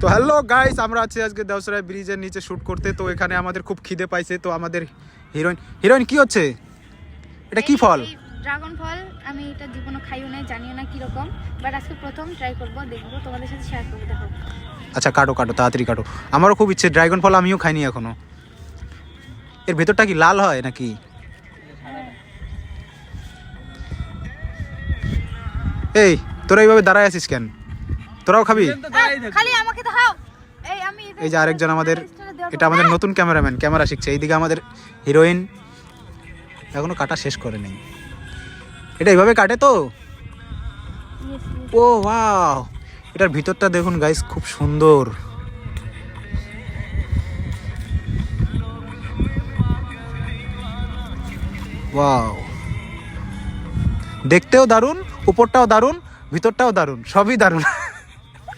তো hello guys আমরা আছি আজকে দেওসরাই ব্রিজের নিচে শুট করতে। তো এখানে আমাদের খুব খিদে পাইছে তো আমাদের হিরোইন হিরোইন কি হচ্ছে? এটা কি ফল? ড্রাগন ফল আমি এটা জীবনে খাইও নাই জানিও না কীরকম বাট আজকে প্রথম ট্রাই করব দেখব তোমাদের সাথে শেয়ার করব দেখো। আচ্ছা কাটো কাটো তাড়াতাড়ি কাটো। আমারও খুব ইচ্ছে ড্রাগন ফল আমিও খাইনি এখনও। এর ভেতরটা কি লাল হয় নাকি? এই তোরা এইভাবে দাঁড়ায় আছিস কেন? তোরাও খাবি? খালি আমাকে দেখাও এই আমি এই যে আরেকজন আমাদের এটা আমাদের নতুন ক্যামেরাম্যান ক্যামেরা শিখছে। এইদিকে আমাদের হিরোইন এখনও কাটা শেষ করে নেই। এটা এইভাবে কাটে তো. ও ওয়াও। এটার ভিতরটা দেখুন গাইস খুব সুন্দর। ওয়াও। দেখতেও দারুণ উপরটাও দারুণ ভিতরটাও দারুণ সবই দারুণ।